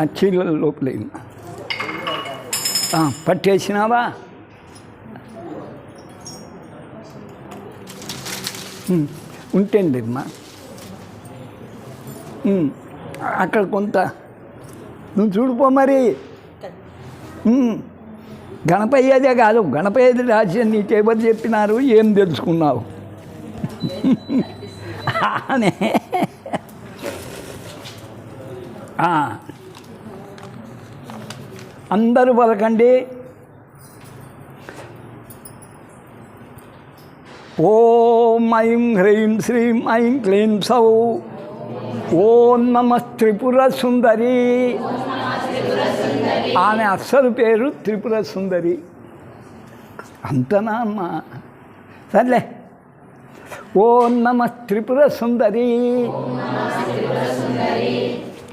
ఆ చీరల లోపల పట్టేసినావా? ఉంటండి అమ్మా. అక్కడ కొంత. నువ్వు చూడుపో మరి. గణపయ్యదే కాదు గణపయ్యది రాసి నీకు చెప్పినారు ఏం తెలుసుకున్నావు? అనే. ఆ. అందరూ పలకండి. ఓం ఐం హ్రీం శ్రీం ఐం క్లీం సౌ. ఓం నమ త్రిపుర సుందరి. ఆమె అస్సలు పేరు త్రిపుర సుందరి. అంతనా అమ్మా? సర్లే. ఓం నమ త్రిపుర సుందరి.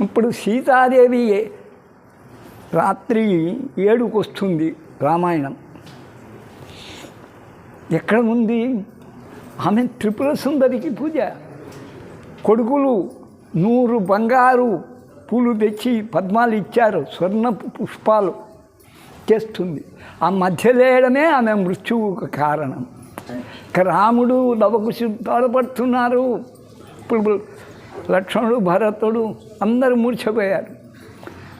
ఇప్పుడు సీతాదేవి రాత్రి ఏడుకు వస్తుంది రామాయణం. ఎక్కడ ఉంది ఆమె త్రిపుర సుందరికి పూజ. కొడుకులు నూరు బంగారు పూలు తెచ్చి పద్మాలు ఇచ్చారు స్వర్ణపు పుష్పాలు చేస్తుంది. ఆ మధ్య లేయడమే ఆమె మృత్యువుకు కారణం. రాముడు లవకుశు తోడపడుతున్నారు ఇప్పుడు లక్ష్మణుడు భరతుడు అందరూ మూర్ఛపోయారు.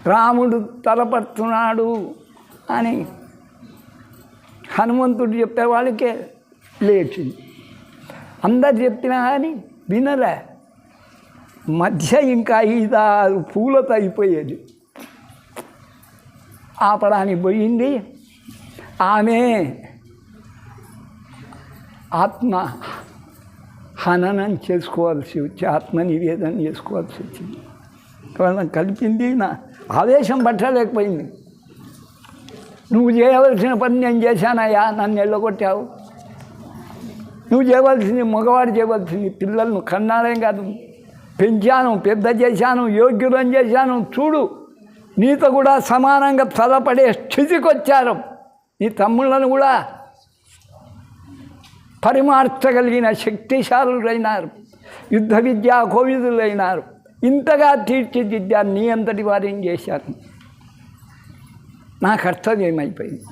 రాముడు తలపడుతున్నాడు అని హనుమంతుడు చెప్పే వాళ్ళకే లేచింది. అందరు చెప్పినా కానీ వినలే. మధ్య ఇంకా ఐదారు పూలతో అయిపోయేది. ఆపడానికి పోయింది. ఆమె ఆత్మ హననం చేసుకోవాల్సి వచ్చి ఆత్మ నివేదన చేసుకోవాల్సి వచ్చింది. వాళ్ళని కలిపింది నా ఆవేశం పట్టలేకపోయింది. నువ్వు చేయవలసిన పని నేను చేశానయ్యా నన్ను ఎల్లగొట్టావు. నువ్వు చేయవలసింది మగవాడు చేయవలసింది పిల్లలను కన్నాలేం కాదు. పెంచాను పెద్ద చేశాను యోగ్యులను చేశాను. చూడు నీతో కూడా సమానంగా తలపడే స్థితికి వచ్చారు నీ తమ్ముళ్ళను కూడా పరిమార్చగలిగిన శక్తిశాలులైనారు. యుద్ధ విద్యా కోవిదులైనారు. ఇంతగా తీర్చిదిద్దాను నీ అంతటి వారేం చేశారు? నా కర్తవ్యం అయిపోయింది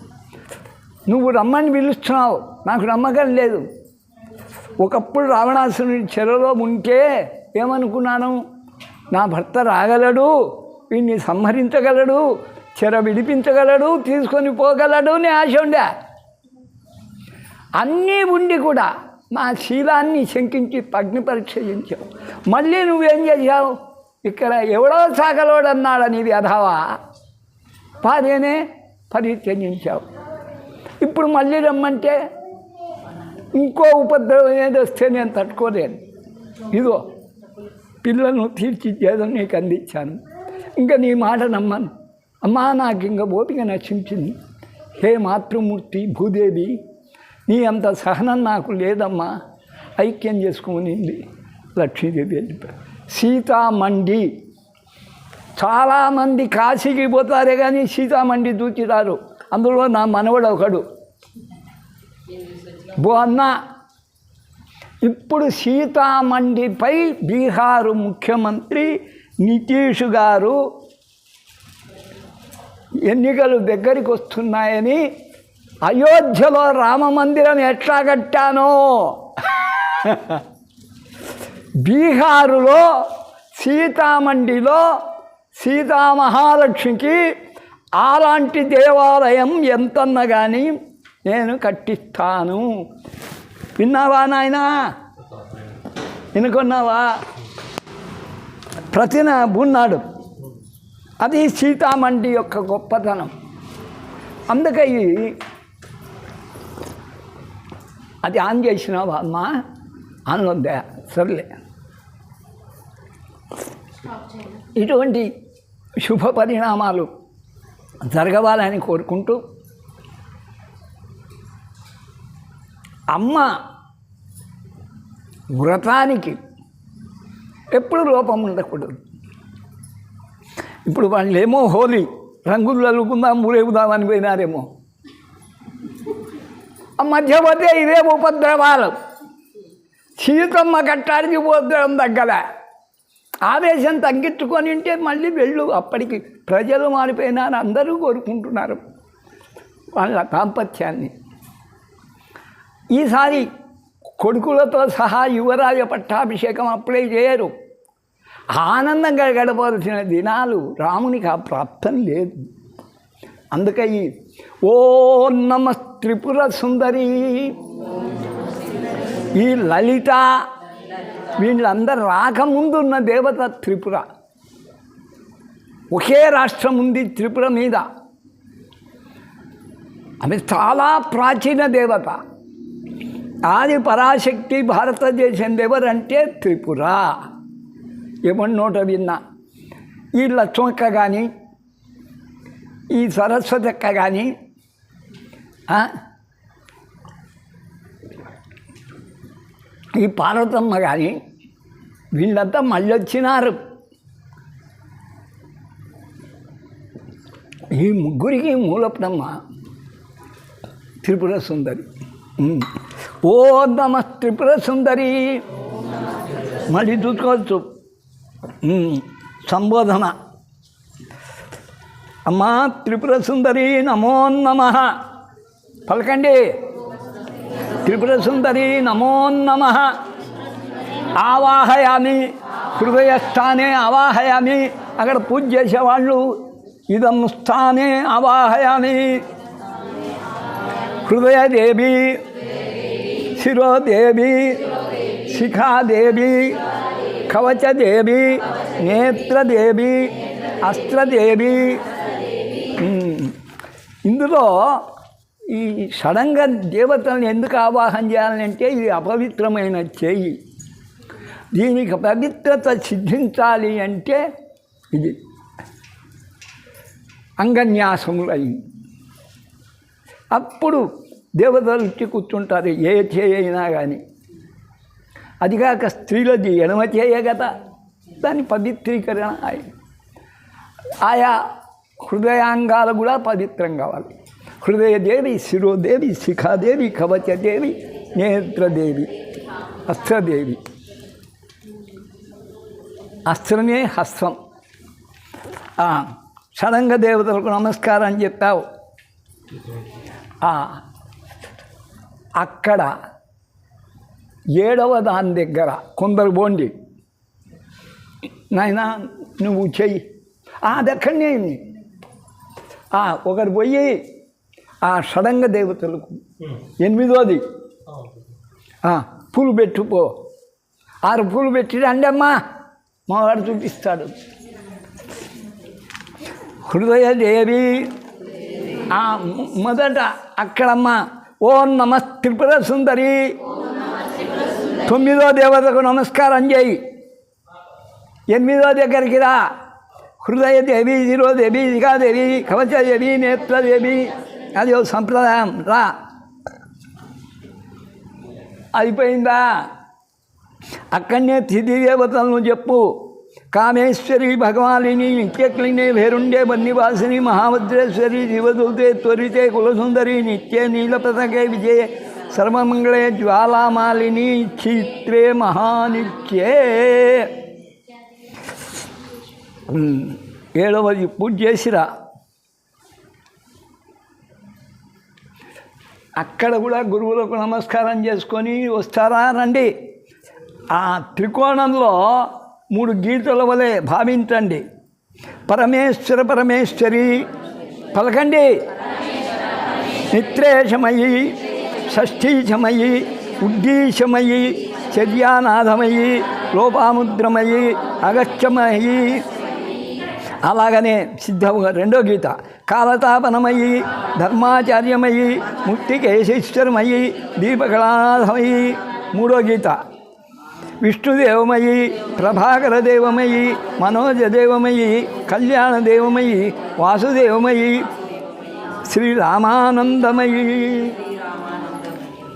నువ్వు రమ్మని పిలుస్తున్నావు. నాకు నమ్మకం లేదు. ఒకప్పుడు రావణాసుని చెరలో ఉంటే ఏమనుకున్నాను? నా భర్త రాగలడు వీడిని సంహరించగలడు చెర విడిపించగలడు తీసుకొని పోగలడు అని ఆశ ఉండే అన్నీ ఉండి కూడా మా శీలాన్ని శంకించి పగ్ని పరీక్ష చేయించావు. మళ్ళీ నువ్వేం చేశావు? ఇక్కడ ఎవడో సాగలోడన్నాడని వ్యధవా భార్యనే పరిత్యజించావు ఇప్పుడు మళ్ళీ రమ్మంటే ఇంకో ఉపద్రవం ఏది వస్తే నేను తట్టుకోలేను. ఇదో పిల్లలను తీర్చిద్దేదో నీకు అందించాను. ఇంకా నీ మాట నమ్మను. అమ్మా నాకు ఇంకా ఓపిక నశించింది. హే మాతృమూర్తి భూదేవి నీ అంత సహనం నాకు లేదమ్మా. ఐక్యం చేసుకునింది లక్ష్మీదేవి వెళ్ళిపోయారు సీతామండి. చాలామంది కాశీకి పోతారే కానీ సీతామండి దూచిరారు అందులో నా మనవడు ఒకడు. బో అన్న ఇప్పుడు సీతామండిపై బీహారు ముఖ్యమంత్రి నితీష్ గారు ఎన్నికలు దగ్గరికి వస్తున్నాయని అయోధ్యలో రామ మందిరం ఎట్లా కట్టానో? బీహారులో సీతామండిలో సీతామహాలక్ష్మికి అలాంటి దేవాలయం ఎంతన్న కానీ నేను కట్టిస్తాను. విన్నావా నాయనా? వినుకున్నావా? ప్రతిన ఉన్నాడు అది సీతామండి యొక్క గొప్పతనం. అందుకై అది ఆన్ చేసినావా అమ్మా ఆన్ ఉందా సర్లే. ఇటువంటి శుభ పరిణామాలు జరగవాలని కోరుకుంటూ అమ్మ వ్రతానికి ఎప్పుడు లోపం ఉండకూడదు. ఇప్పుడు వాళ్ళు ఏమో హోలీ రంగులు అల్లుకుందాం ఊరేగుదామని పోయినారేమో. మధ్య మధ్య పోతే ఇదే ఉపద్రవాలు. సీతమ్మ కట్టానికి ఉపద్రవం తగ్గల. ఆవేశం తగ్గించుకొని ఉంటే మళ్ళీ వెళ్ళు. అప్పటికి ప్రజలు మారిపోయినారు అందరూ కోరుకుంటున్నారు వాళ్ళ దాంపత్యాన్ని. ఈసారి కొడుకులతో సహా యువరాజ పట్టాభిషేకం అప్పుడే చేయరు. ఆనందంగా గడపవలసిన దినాలు రామునికి ఆ ప్రాప్తం లేదు. అందుకని ఓ నమ త్రిపుర సుందరి. ఈ లలిత వీళ్ళందరూ రాకముందు ఉన్న దేవత త్రిపుర. ఒకే రాష్ట్రం ఉంది త్రిపుర మీద. ఆమె చాలా ప్రాచీన దేవత. ఆది పరాశక్తి భారతదేశం ఎవరంటే త్రిపుర. ఏమన్నోట విన్నా. ఈ లక్ష్మక్క కానీ ఈ సరస్వతి అక్క కానీ ఈ పార్వతమ్మ కానీ వీళ్ళంతా మళ్ళీ వచ్చినారు ఈ ముగ్గురికి మూలపునమ్మ త్రిపుర సుందరి. ఓ నమ త్రిపుర సుందరి. మళ్ళీ చూసుకోవచ్చు. సంబోధన. అమ్మా త్రిపుర సుందరి నమో నమ. పలకండి. త్రిపుర సుందరి నమో నమ. ఆవాహయామి హృదయస్థానే ఆవాహయామి. అక్కడ పూజ చేసేవాళ్ళు ఇదం స్థానే ఆవాహయామి. హృదయదేవి శిరోదేవి శిఖాదేవి కవచదేవి నేత్రదేవి అస్త్రదేవి ఇందులో ఈ సడన్గా దేవతలను ఎందుకు ఆవాహన చేయాలంటే ఇది అపవిత్రమైన చేయి. దీనికి పవిత్రత సిద్ధించాలి అంటే ఇది అంగన్యాసములు. అప్పుడు దేవతలు ఇచ్చి కూర్చుంటారు ఏ చేయి అయినా కానీ అది కాక స్త్రీలది ఎడమ చేయ కదా దాని పవిత్రీకరణ ఆయా హృదయాంగాలు కూడా పవిత్రం కావాలి. హృదయదేవి శిరోదేవి శిఖాదేవి కవచదేవి నేత్రదేవి అస్త్రదేవి. అస్త్రమే హస్తం. షడంగ దేవతలకు నమస్కారం అని చెప్పావు. ఆ, అక్కడ ఏడవ దాని దగ్గర కొందరు బోండి. నాయన నువ్వు చెయ్యి. ఆ, అది ఒకరు పోయి ఆ షడంగ దేవతలకు ఎనిమిదోది పూలు పెట్టుపో ఆరు పూలు పెట్టి రండి అమ్మా. మావాడు చూపిస్తాడు. హృదయదేవి ఆ మొదట అక్కడమ్మ ఓం నమ త్రిపుర సుందరి. తొమ్మిదో దేవతకు నమస్కారం చేయి. ఎనిమిదో దగ్గరికి రా. హృదయదేవి శిరోదేవి శిఖాదేవి కవచదేవి నేత్రదేవి అది ఓ సంప్రదాయం. రా. అయిపోయిందా? అక్కడనే తిథి దేవతలను చెప్పు. కామేశ్వరి భగవానిని నిత్యక్లిని వేరుండే బన్నివాసిని మహాభద్రేశ్వరి జీవదుల్తే త్వరితే కులసుందరి నిత్య నీలపతకే విజయ సర్వమంగళే జ్వాలామాలిని చిత్రే మహానిత్యే. ఏడవది పూజ చేసిరా? అక్కడ కూడా గురువులకు నమస్కారం చేసుకొని వస్తారా రండి. ఆ త్రికోణంలో మూడు గీతల వలె భావించండి. పరమేశ్వర పరమేశ్వరి పలకండి. నిత్రేషమయి షష్ఠీశమయి ఉద్దీశమయి చర్యానాథమయి లోపాముద్రమయి అగత్యమయి అలాగనే సిద్ధముగా రెండో గీత. కాలతాపనమయి ధర్మాచార్యమయి ముక్తికేశేశ్వరమయి దీపకళాధమయి మూడో గీత. విష్ణుదేవమయి ప్రభాకర దేవమయి మనోజదేవమయి కళ్యాణ దేవమయ్యి వాసుదేవమయి శ్రీరామానందమయి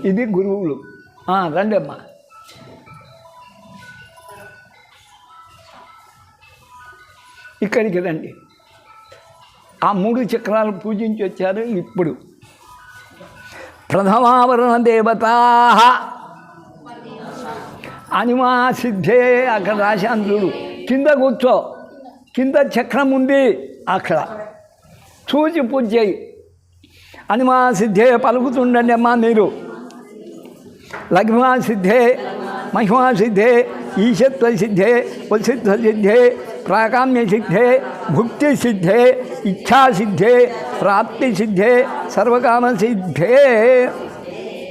ఇది గురువులు. రండమ్మా. ఇక్కడికి రండి. ఆ మూడు చక్రాలు పూజించి వచ్చారు ఇప్పుడు. ప్రథమావరణ దేవతా అనిమా సిద్ధే అక్కడ రాశాను చూడు కింద కూర్చో. కింద చక్రం ఉంది అక్కడ. చూచి పూజ చేయి. అనిమా సిద్ధే పలుకుతుండండి అమ్మా మీరు. లఘ్మా సిద్ధే మహిమా సిద్ధే ఈశత్వ సిద్ధే వసిత్వ సిద్ధే ప్రాకామ్య సిద్ధే భుక్తి సిద్ధే సర్వకామసిద్ధే. సర్వకామ సిద్ధే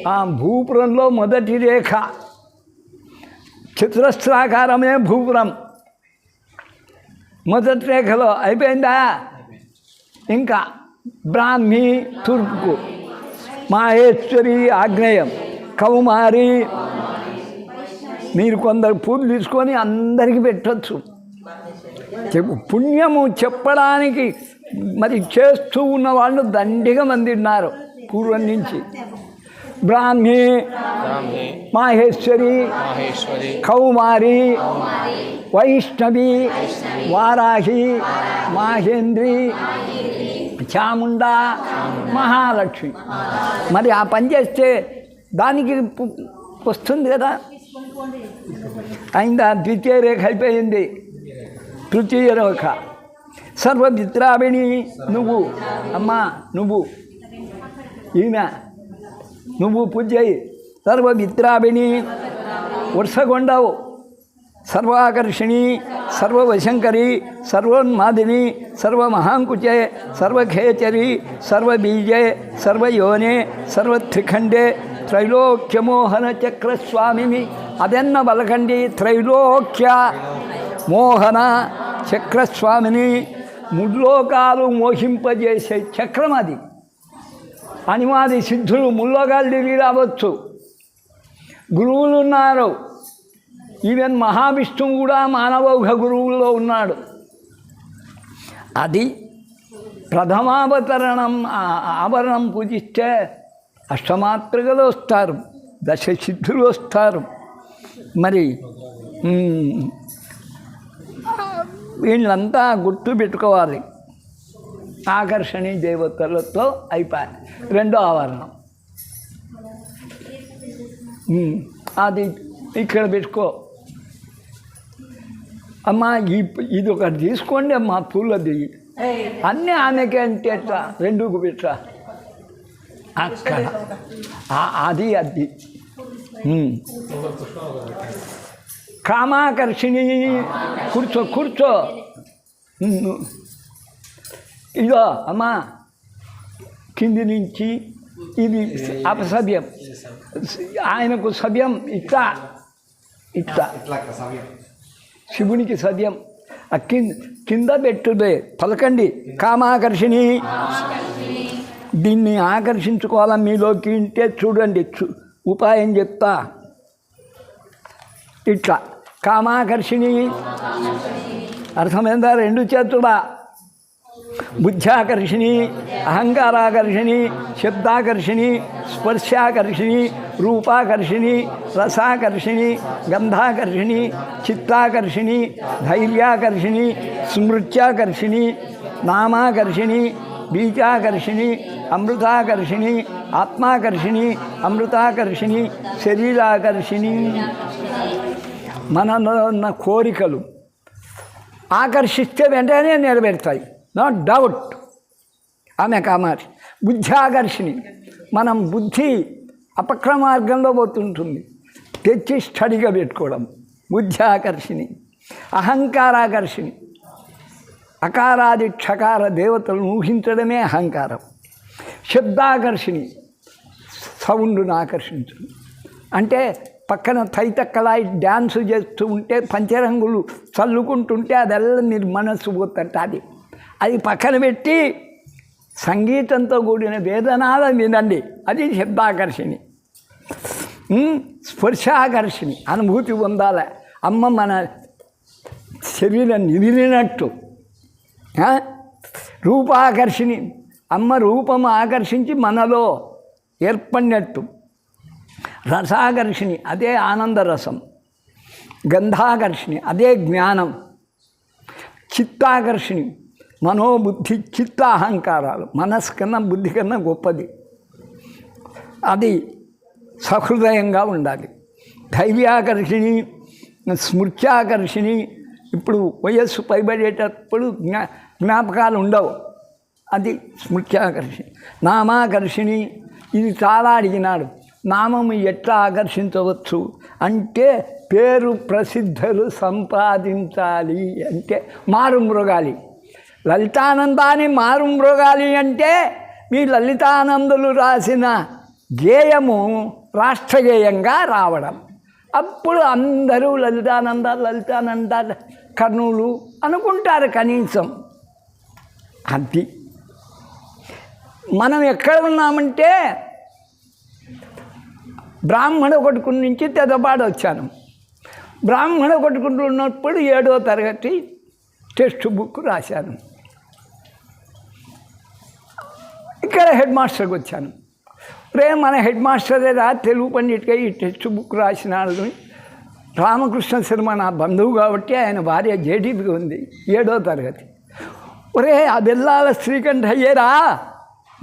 ఆ భూపురంలో మొదటి రేఖ. చతురస్రాకారమే భూపురం. మొదటి రేఖలో అయిపోయిందా? ఇంకా బ్రాహ్మి తూర్పుకు. మాహేశ్వరి ఆగ్నేయం. కౌమారి. మీరు కొందరు పూలు తీసుకొని అందరికీ పెట్టచ్చు. పుణ్యము చెప్పడానికి మరి చేస్తూ ఉన్న వాళ్ళు దండిగా మంది ఉన్నారు పూర్వం నుంచి. బ్రాహ్మి మాహేశ్వరి కౌమారి వైష్ణవి వారాహి మాహేంద్రి చాముండా మహాలక్ష్మి. మరి ఆ పని చేస్తే దానికి వస్తుంది కదా. అయిందా? ద్వితీయ రేఖ అయిపోయింది. తృతీయ రేఖ సర్వమిత్రావిణి నువ్వు అమ్మా నువ్వు ఈమె నువ్వు పూజ చేయి సర్వమిత్రావిణి వర్షగొండవు సర్వాకర్షిణి సర్వవశంకరి సర్వోన్మాదిని సర్వమహాంకుచే సర్వఖేచరి సర్వబీజే సర్వయోనే సర్వత్రిఖండే త్రైలోక్యమోహన చక్రస్వామిని అదెన్న బలకండి త్రైలోక్య మోహన చక్రస్వామిని ముల్లోకాలు మోహింపజేసే చక్రం అది. అనిమాది సిద్ధులు ముల్లోకాలు తిరిగి రావచ్చు గురువులు ఉన్నారు ఈవెన్ మహావిష్ణువు కూడా మానవౌఘ గురువుల్లో ఉన్నాడు. అది ప్రథమావతరణం ఆవరణం పూజిస్తే అష్టమాత్రికలు వస్తారు దశ సిద్ధులు వస్తారు. మరి వీళ్ళంతా గుర్తు పెట్టుకోవాలి. ఆకర్షణీ దేవతలతో అయిపోయి రెండో ఆవరణం. అది ఇక్కడ పెట్టుకో. అమ్మా ఈ ఇది ఒకటి తీసుకోండి అమ్మ పూలది. అన్నీ ఆమెకే అంటే ఎట్లా? రెండుకు పెట్టరా అక్కడ. అది అది. కామాకర్షిణి. కూర్చో కూర్చో. ఇదో అమ్మా. కింది నుంచి ఇది అపసభ్యం ఆయనకు సభ్యం ఇట్లా. ఇట్లా. శివునికి సద్యం ఆ కింద కింద పెట్టుదే. పలకండి. కామాకర్షిణి. దీన్ని ఆకర్షించుకోవాలా మీలోకి ఉంటే చూడండి. చూ- ఉపాయం చెప్తా. ఇట్లా. కామాకర్షిణి అర్థమైందా రెండు చేతుడా బుద్ధ్యాకర్షిణి అహంకారాకర్షిణి శబ్దాకర్షిణి స్పర్శాకర్షిణి రూపాకర్షిణి రసాకర్షిణి గంధాకర్షిణి చిత్తాకర్షిణి ధైర్యాకర్షిణి స్మృత్యాకర్షిణి నామాకర్షిణి బీజాకర్షిణి అమృతాకర్షిణి ఆత్మాకర్షిణి అమృతాకర్షిణి శరీరాకర్షిణి మనలో ఉన్న కోరికలు ఆకర్షిస్తే వెంటనే నెరవేరుతాయి. నో డౌట్ ఆమె కామారి బుద్ధి మనం బుద్ధి అపక్రమార్గంలో పోతుంటుంది. తెచ్చి స్టడీగా పెట్టుకోవడం. బుద్ధి ఆకర్షిణి. అహంకారాకర్షిణి అకారాది క్షకార దేవతలను ఊహించడమే అహంకారం. శబ్దాకర్షిణి. సౌండ్ను ఆకర్షించడం. అంటే పక్కన తైతక్కలాయి డ్యాన్స్ చేస్తూ ఉంటే పంచరంగులు చల్లుకుంటుంటే అదెల్లా మీరు మనస్సు పోతుంటే అది అది పక్కన పెట్టి సంగీతంతో కూడిన వేదనాల వినండి అది శబ్దాకర్షిణి. ఉమ్, స్పర్శాకర్షిణి. అనుభూతి పొందాలి. అమ్మ మన శరీరం నిదిలినట్టు. రూపాకర్షణి రూపాకర్షిణి. అమ్మ రూపం ఆకర్షించి మనలో ఏర్పడినట్టు. రసాకర్షిణి అదే ఆనందరసం. గంధాకర్షిణి అదే జ్ఞానం. చిత్తాకర్షిణి మనోబుద్ధి చిత్త అహంకారాలు మనస్సు కన్నా బుద్ధి కన్నా గొప్పది. అది సహృదయంగా ఉండాలి. ధైర్యాకర్షిణి స్మృత్యాకర్షిణి ఇప్పుడు వయస్సు పైబడేటప్పుడు జ్ఞా జ్ఞాపకాలు ఉండవు. అది స్మృత్యాకర్షిణి. నామాకర్షిణి ఇది చాలా అడిగినాడు. నామము ఎట్లా ఆకర్షించవచ్చు? అంటే పేరు ప్రసిద్ధులు సంపాదించాలి అంటే మారు మృగాలి. లలితానందాన్ని మారు మృగాలి అంటే మీ లలితానందులు రాసిన గేయము రాష్ట్రగేయంగా రావడం. అప్పుడు అందరూ లలితానంద లలితానంద కర్నూలు అనుకుంటారు కనీసం. అది. మనం ఎక్కడ ఉన్నామంటే బ్రాహ్మణ కొట్టుకుని నుంచి తెదపాడు వచ్చాను. బ్రాహ్మణ కొట్టుకుంటూ ఉన్నప్పుడు ఏడో తరగతి టెక్స్ట్ బుక్ రాశాను. ఇక్కడ హెడ్ మాస్టర్కి వచ్చాను. రే మన హెడ్ మాస్టరే రా తెలుగు పండిట్గా ఈ టెక్స్ట్ బుక్ రాసిన వాళ్ళని రామకృష్ణ శర్మ నా బంధువు కాబట్టి ఆయన భార్య జేడీపీ ఉంది ఏడో తరగతి. ఒరే ఆ బెల్లాల శ్రీకంఠ అయ్యేరా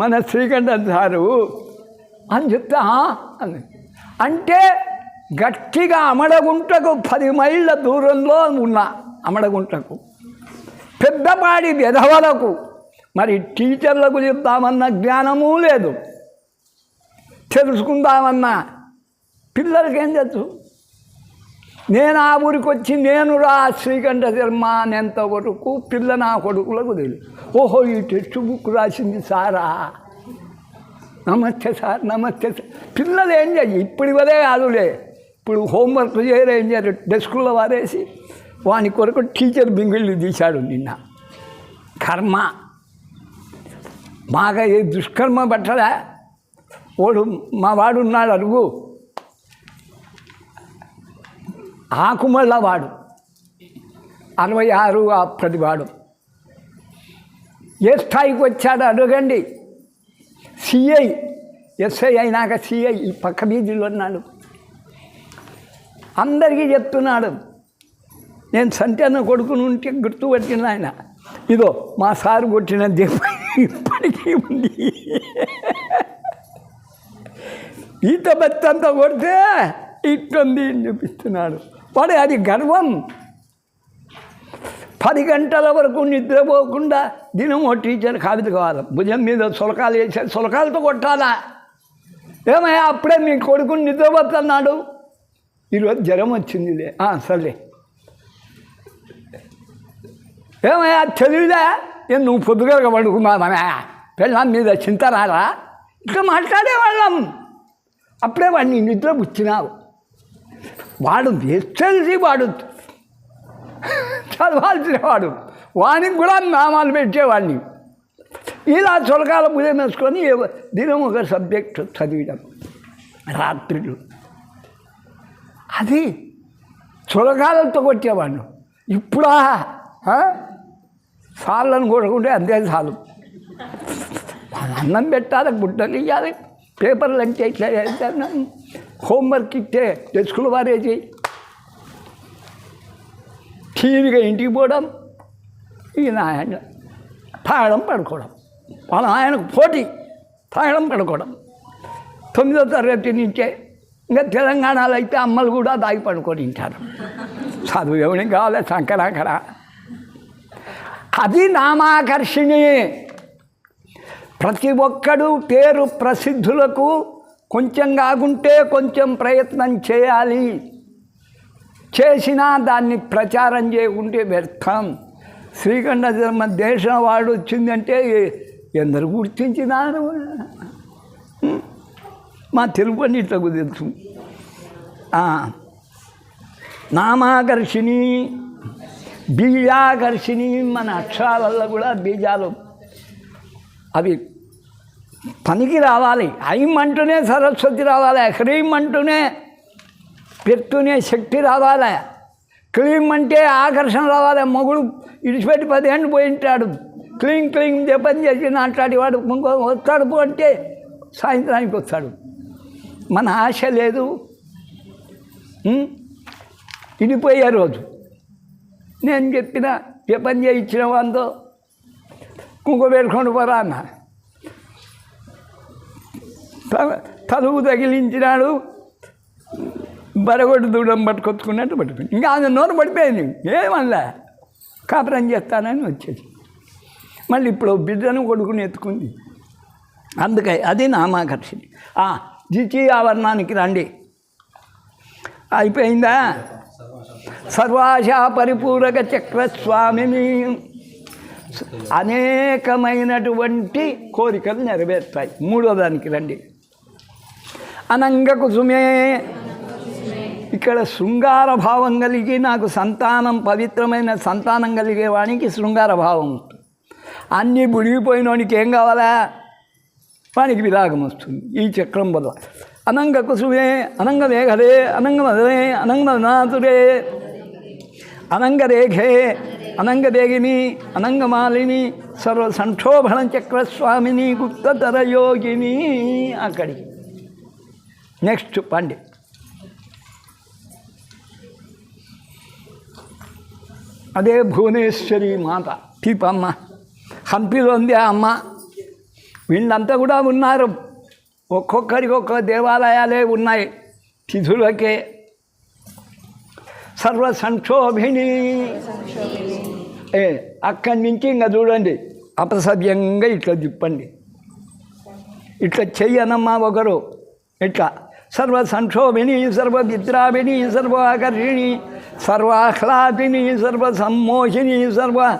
మన శ్రీకంఠ సారు అని చెప్తా అని అంటే గట్టిగా అమడగుంటకు పది మైళ్ళ దూరంలో ఉన్నా అమడగుంటకు. పెద్దపాడి విధవలకు మరి టీచర్లకు చెప్తామన్న జ్ఞానము లేదు. తెలుసుకుందామన్నా పిల్లలకేం ఏం తెలుసు? నేను ఆ ఊరికి వచ్చి నేను రా శ్రీకంఠ శర్మ అనేంత వరకు పిల్ల నా కొడుకులకు తెలియదు ఓహో ఈ టెక్స్ట్ బుక్ రాసింది సారా? నమస్తే సార్ నమస్తే సార్. పిల్లలు ఏం చేయ ఇప్పుడు ఇవ్వదే కాదులే. ఇప్పుడు హోంవర్క్ చేయరు ఏం చేయరు? డెస్కుల్లో వారేసి వాని కొరకు టీచర్ బింగిళ్ళు తీశాడు నిన్న. కర్మ. బాగా ఏ దుష్కర్మ పట్టలే వాడు మా వాడు ఉన్నాడు అడుగు ఆకుమళ్ళ వాడు. అరవై ఆరు ఆ ప్రతివాడు ఏ స్థాయికి వచ్చాడు? అడగండి. సిఐ ఎస్ఐ అయినాక సిఐ ఈ పక్క బీజీలో ఉన్నాడు. అందరికీ చెప్తున్నాడు. నేను సంటన్న కొడుకుని ఉంటే గుర్తుపట్టిన ఆయన. ఇదో మా సారు కొట్టిన దెబ్బ ఇప్పటికీ ఉంది. ఈత బెత్తంతా కొడితే ఇట్టుంది అని చూపిస్తున్నాడు. వాడు అది గర్వం. పది గంటల వరకు నిద్రపోకుండా దినం ఓ టీచర్ కావిత కావాలి. భుజం మీద సులకాలు వేసే సులకాలతో కొట్టాలా? ఏమయ్యా అప్పుడే మీ కొడుకుని నిద్రపోతున్నాడు? ఈరోజు జ్వరం వచ్చిందిలే సరే సర్లే. ఏమయ్యా తెలివిదా ఏం నువ్వు పొద్దుగా పడుకున్నావనా పెళ్ళాం మీద చింత రారా ఇట్లా మాట్లాడేవాళ్ళం. అప్పుడే వాడిని నిద్ర పుచ్చినావు వాడు తెలిసి వాడు. చదవాల్సిన వాడు. వానికి కూడా నామాలు పెట్టేవాడిని. ఇలా చొలకాల భుజం వేసుకొని దినం ఒక సబ్జెక్ట్ చదివడం రాత్రులు. అది చొలకాలతో కొట్టేవాడు ఇప్పుడా? సాళ్ళను సార్లను కొడుకుంటే అంతే చాలు. అన్నం పెట్టాలి గుడ్డలు ఇవ్వాలి పేపర్లు అంటే ఇట్లా హోంవర్క్ ఇస్తే డెస్కులు వారేసి టీవీగా ఇంటికి పోవడం ఈయన ఆయన తాగడం పడుకోవడం వాళ్ళ ఆయనకు పోటీ తాగడం పడుకోవడం. తొమ్మిదో తరగతి నుంచే ఇంకా తెలంగాణలో అయితే అమ్మలు కూడా దాగి పడుకొని ఉంటారు. చదువు ఎవరికి కావాలి శంకరాకర అది నామాకర్షిణి. ప్రతి ఒక్కడు పేరు ప్రసిద్ధులకు కొంచెం కాకుంటే కొంచెం ప్రయత్నం చేయాలి. చేసినా దాన్ని ప్రచారం చేయకుంటే వ్యర్థం. శ్రీకంఠ ధర్మ దేశం వాడు వచ్చిందంటే ఎందరు గుర్తించినారు? మా తెలుగు పండిట్లకు తెలుసు. నామాకర్షిణి బీజాకర్షిణి మన అక్షరాలలో కూడా బీజాలు అవి పనికి రావాలి. ఐం అంటూనే సరస్వతి రావాలి హ్రీం అంటూనే పెట్టునే శక్తి రావాలి. క్లీం అంటే ఆకర్షణ రావాలి. మొగుడు ఇడిచిపెట్టి పదిహేను పోయి ఉంటాడు క్లీన్ క్లీన్ జపం చేసి నాట్లాడి వాడు ఇంకో వస్తాడు అంటే సాయంత్రానికి వస్తాడు. మన ఆశ లేదు. ఇడిపోయే రోజు. నేను చెప్పిన జపం చేయించిన వాళ్ళతో కుంకుమ పెట్టుకొని పోరా అన్న. త- తలుపు తగిలించినాడు. బరగొడ్డు దూడం పట్టుకొచ్చుకున్నట్టు పట్టుకుని. ఇంకా ఆమె నోరు పడిపోయింది. ఏమల్లా కాపురం చేస్తానని వచ్చేసి మళ్ళీ ఇప్పుడు బిడ్డను కొడుకుని ఎత్తుకుంది. అందుకే అది నామాకర్షిణి. జిచి ఆవరణానికి రండి. అయిపోయిందా? సర్వాశా పరిపూరక చక్రస్వామిని. అనేకమైనటువంటి కోరికలు నెరవేరుతాయి. మూడో దానికి రండి. అనంగ కుసుమే ఇక్కడ శృంగార భావం కలిగి నాకు సంతానం పవిత్రమైన సంతానం కలిగేవానికి శృంగార భావం ఉంటుంది. అన్నీ బుడిగిపోయినోనికి ఏం కావాలా? వానికి విరాగం వస్తుంది. ఈ చక్రం వల్ల. అనంగ కుసుమే అనంగ మేఘలే అనంగ మధురే అనంగ మదనాథుడే అనంగరేఘే అనంగదేగిని అనంగమాలిని సర్వ సంక్షోభణ చక్రస్వామిని గుప్తతర యోగిని అక్కడికి. నెక్స్ట్ పండి అదే భువనేశ్వరి మాత. పీపమ్మ హంపిలో ఉంది ఆ అమ్మ. వీళ్ళంతా కూడా ఉన్నారు. ఒక్కొక్కరికి ఒక్కొక్క దేవాలయాలే ఉన్నాయి. తిథులకే. సర్వ సంక్షోభిణి ఏ అక్కడి నుంచి ఇంకా చూడండి. అపసవ్యంగా ఇట్లా తిప్పండి. ఇట్లా చెయ్యనమ్మా ఒకరు. ఇట్లా సర్వ సంక్షోభిణి సర్వ విద్రావిణి సర్వ ఆకర్షిణి సర్వాహ్లాదిని సర్వ సమ్మోహిని సర్వ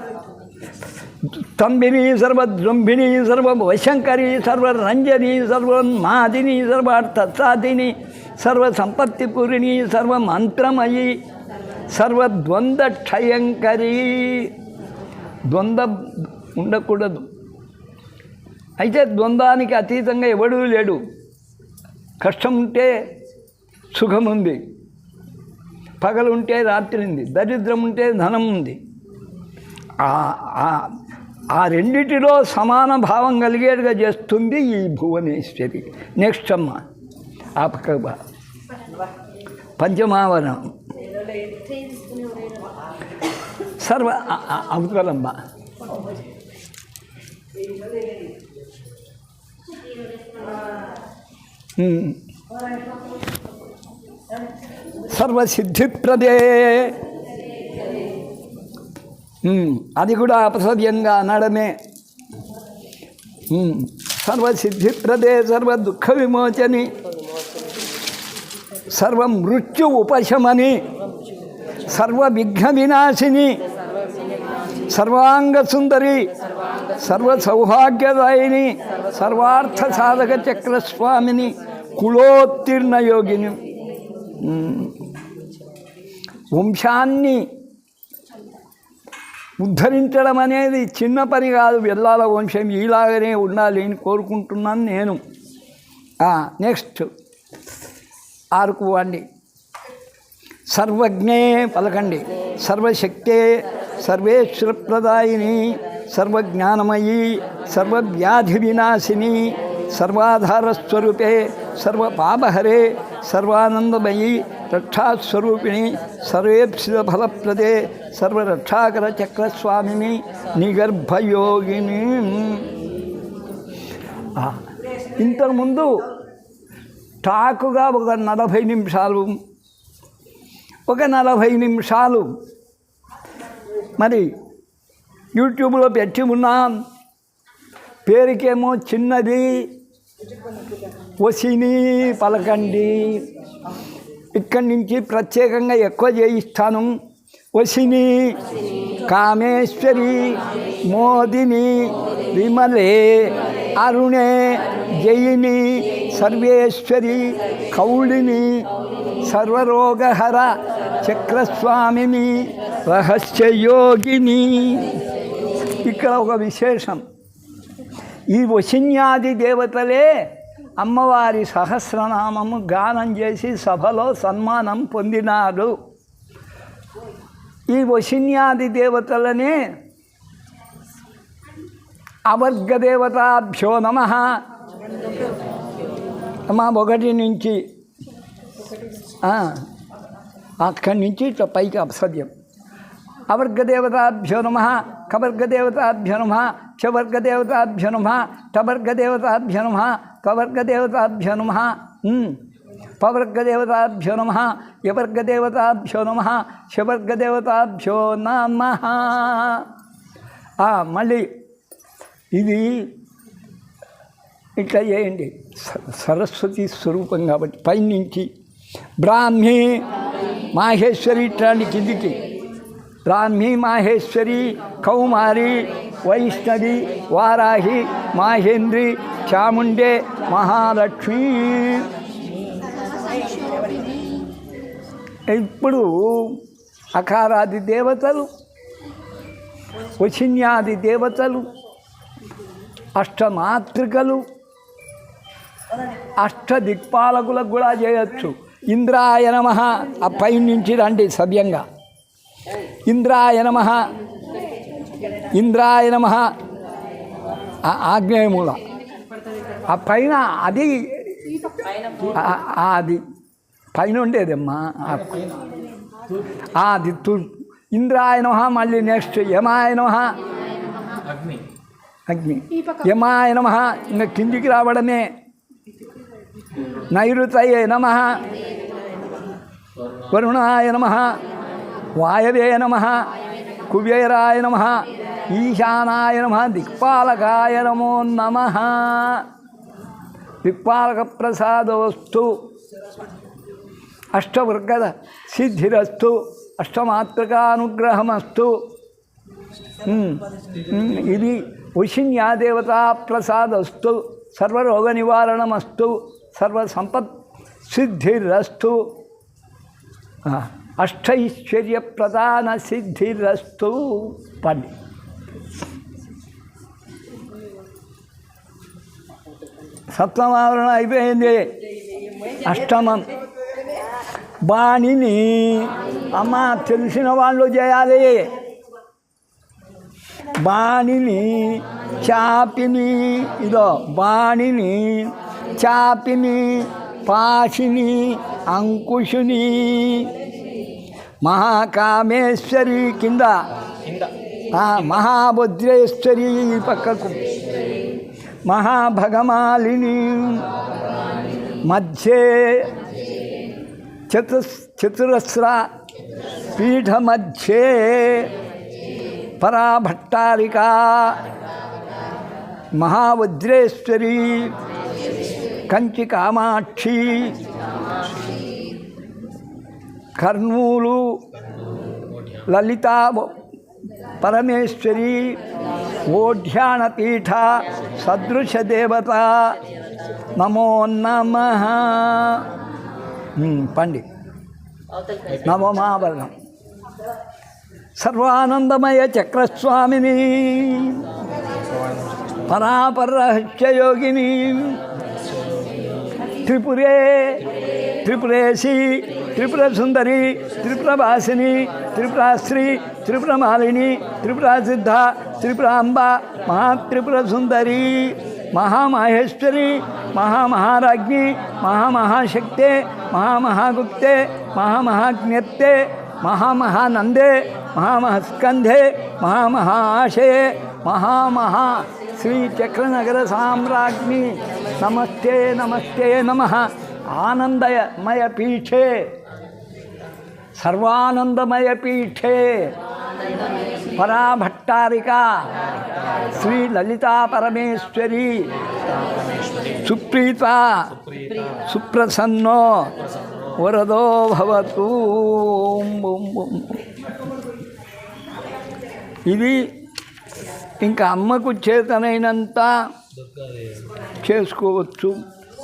తంబిని సర్వద్రుంభిణి సర్వ వశంకరి సర్వరంజని సర్వన్మాదిని సర్వార్థసాధిని సర్వ సంపత్తిపురిణి సర్వ సర్వద్వంద్వక్షయంకరి ద్వంద్వ ఉండకూడదు. అయితే ద్వంద్వానికి అతీతంగా ఎవడూ లేడు. కష్టం ఉంటే సుఖం పగలు ఉంటే రాత్రి ఉంది దరిద్రం ఉంటే ధనం ఉంది ఆ- ఆ- రెండిటిలో సమాన భావం కలిగేట్టుగా చేస్తుంది ఈ భువనేశ్వరి. నెక్స్ట్ అమ్మ ఆ పక్క పంచమావరం సర్వ ఆ- అవతలమ్మ సర్వసిద్ధిప్రదే. అది కూడా అపసవ్యంగా అనడమే. సర్వసిద్ధిప్రదే సర్వ దుఃఖ విమోచని సర్వ మృత్యు ఉపశమని. సర్వ విఘ్న వినాశిని సర్వాంగ సుందరి సర్వ సౌభాగ్యదాయిని సర్వార్థ సాధక చక్రస్వామిని కులోత్తీర్ణ యోగిని వంశాన్ని ఉద్ధరించడం అనేది చిన్న పని కాదు. వెళ్ళాల వంశం ఇలాగనే ఉండాలి అని కోరుకుంటున్నాను నేను. నెక్స్ట్ ఆరుకు వాడిని సర్వజ్ఞే పలకండి. సర్వశక్తే సర్వేశ్వరప్రదాయిని సర్వజ్ఞానమయీ సర్వవ్యాధి వినాశిని సర్వాధారస్వరూపే సర్వపాపహరే సర్వానందమయీ రక్షాస్వరూపిణి సర్వేప్సిత ఫలప్రదే సర్వరక్షాకర చక్రస్వామిని నిగర్భయోగిని ఇంతకుముందు టాకుగా ఒక నలభై నిమిషాలు ఒక నలభై నిమిషాలు. మరి యూట్యూబ్లో పెట్టి ఉన్నాం. పేరుకేమో చిన్నది వసిని పలకండి. ఇక్కడి నుంచి ప్రత్యేకంగా ఎక్కువ చేయిస్తాను. వసిని కామేశ్వరి మోదిని విమలే అరుణే జయిని సర్వేశ్వరి కౌళిని సర్వరోగహర చక్రస్వామిని రహస్యయోగిని. ఇక్కడ ఒక విశేషం. ఈ వశిన్యాది దేవతలే అమ్మవారి సహస్రనామము గానం చేసి సభలో సన్మానం పొందినారు. ఈ వశిన్యాది దేవతలనే అవర్గదేవతాభ్యో నమ. మా ఒకటి నుంచి అక్కడి నుంచి ఇట్లా పైకి అపసద్యం అవర్గదేవతాభ్యో నమ కవర్గదేవతాభ్యో నమ చవర్గదేవతాభ్యో నమ టవర్గదేవతాభ్యో నమ కవర్గదేవతాభ్యో నమ ఉమ్. పవర్గదేవతాభ్యో నమ యవర్గదేవతాభ్యో నమ శవర్గదేవతాభ్యో నమ. మళ్ళీ ఇది ఇట్లా చేయండి. స- సరస్వతి స్వరూపం కాబట్టి పైనుంచి బ్రాహ్మీ మాహేశ్వరి ఇట్లాంటి కిందికి. బ్రాహ్మీ మాహేశ్వరి కౌమారి వైష్ణవి వారాహి మాహేంద్రి చాముండే మహాలక్ష్మి. ఇప్పుడు అకారాది దేవతలు వచిన్యాది దేవతలు అష్టమాతృకలు అష్ట దిక్పాలకులకు కూడా చేయొచ్చు. ఇంద్రాయ నమ. ఆ పైనుంచి రండి సవ్యంగా. ఇంద్రాయ నమ. ఇంద్రాయ నమ. ఆగ్నేయమూల ఆ పైన అది అది. పైన ఉండేదమ్మా. అది తూర్పు ఇంద్రాయ నమ మళ్ళీ నెక్స్ట్ యమాయ నమ. అగ్ని. అగ్ని. యమాయ నమ ఇంకా కిందికి రావడమే. నైరుతయే నమ. వరుణాయ నమ. వాయవే నమ. కుబేరాయ నమ ఈశానాయ నమ దిక్పాలకాయ నమో నమ దిక్పాలక ప్రసాదోస్తు అష్టవర్గద సిద్ధిరస్తు అష్టమాతృకానుగ్రహమస్తు ఉమ్, ఉమ్, ఇది వశిన్యాదేవతా ప్రసాదస్తు సర్వరోగ నివారణమస్తు సర్వ సంపత్ సిద్ధిరస్తు ఆ, అష్టైశ్వర్య ప్రధాన సిద్ధిరస్తు పండి సప్తమావరణ అయిపోయింది. అష్టమం. బాణిని. అమ్మ తెలిసిన వాళ్ళు చేయాలి. బాణిని చాపిని. ఇదో బాణిని చాపిని పాశిని అంకుశుని. మహాకామేశ్వరి కింద. మహాభద్రేశ్వరి పక్కకు. మహాభగమాలిని. మధ్యే చతు చతురస్ర పీఠ మధ్యే పరాభట్టారిక. మహావజ్రేశ్వరి కంచి కామాక్షి కర్నూలు లలిత పరమేశ్వరి ఓఢ్యానపీఠ సదృశ దేవత నమో. నమ పండి. నవమాభరణం సర్వానందమయ చక్రస్వామిని పరాపరహస్యయోగిని త్రిపురే త్రిపురేశి త్రిపుర సుందరి త్రిపురవాసిని త్రిపురాశ్రీ త్రిపురమాలిని త్రిపురాసిద్ధ త్రిపురాంబ మహాత్రిపుర సుందరి మహామహేశ్వరి మహామహారాజ్ఞి మహామహాశక్తే మహామహాగుప్తే మహామహాజ్ఞత్తే మహామహానందే మహామహస్కంధే మహామహాశయే మహామహా శ్రీచక్రనగర సామ్రాజ్ఞి. నమస్తే నమస్తే నమ. ఆనందమయ పీఠే సర్వానందమయ పీఠే పరాభట్టారిక శ్రీ లలితా పరమేశ్వరి. సుప్రీత సుప్రసన్నో వరదో భవతు. ఇది ఇంకా అమ్మకు చేతనైనంత చేసుకోవచ్చు.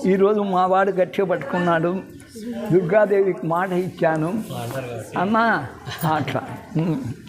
ఈరోజు మా వాడు గట్టిగా పట్టుకున్నాడు. దుర్గాదేవికి మాట ఇచ్చాను. అమ్మా అట్లా.